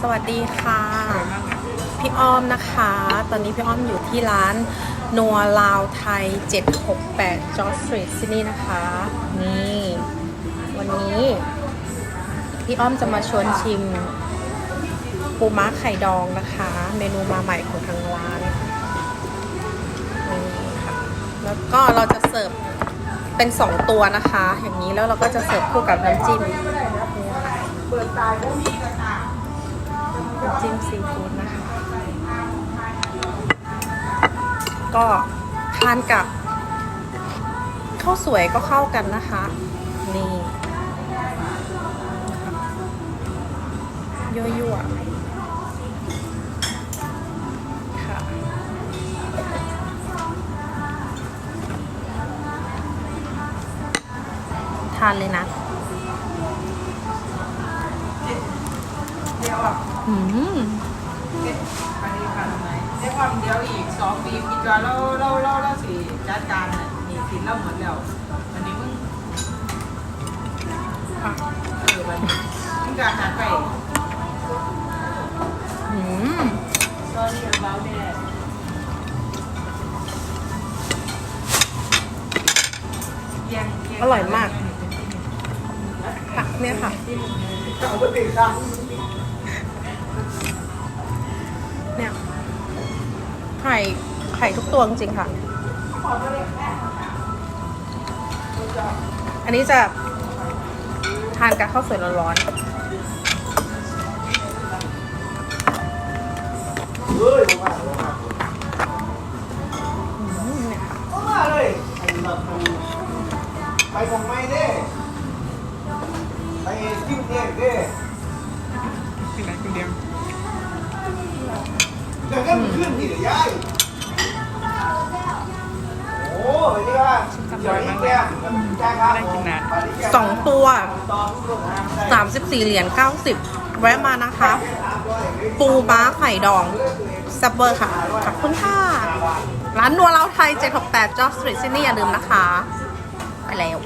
สวัสดีค่ะ พี่อ้อมนะคะ ตอนนี้พี่อ้อมอยู่ที่ร้านนัวลาวไทย 768 จอร์จสตรีทที่นี่นะคะ นี่ วันนี้ พี่อ้อมจะมาชวนชิม ปูม้าไข่ดองนะคะ เมนูมาใหม่ของทางร้านนี่ค่ะแล้วก็เราจะเสิร์ฟเป็น 2 ตัวนะคะ อย่างนี้แล้วเราก็จะเสิร์ฟคู่กับน้ำจิ้มนี่ค่ะ น้ำจิ้มซีฟู้ดนะคะ ก็ทานกับข้าวสวยก็เข้ากันนะคะ นี่ยั่วค่ะ ทานเลยนะ ดียวอะอืมไปดีค่ะทำไมได้ความเดียวอีกสองปีกิจวัตรเราเราเราเราสิจัดการน่ะนี่สิเราหมดแล้ววันนี้มึงค่ะเออวันนี้มึงการหาไป อืม sorry about that แย่งแงอร่อยมากค่ะเนี่ยค่ะเอาไปติดค่ะ ไข่ไข่ทุกตัวจริงๆค่ะ อันนี้จะทานกับข้าวสวยร้อนเฮ้ยลงมาลงมาๆอืมเนี่ยค่ะลงมาเลยไอ้แบบไปของไม่เด้ไปจิ้มเองเด้ที่ไหนคนเดียว เดี๋ยวก็มันขึ้นนี่เดิยวยายโอ้ยนี่ว่าเดี๋ยวนี้แกแกครับผมสองตัวตอนลูกน้ำได้สามสิบสี่เหรียญเก้าสิบแวะมานะคะ ปูม้าไข่ดองซับเบอร์ค่ะ ขอบคุณค่ะ ร้านนัวเล้าไทย 768จอร์จสตรีทซินี่อย่าลืมนะคะ ไปแล้ว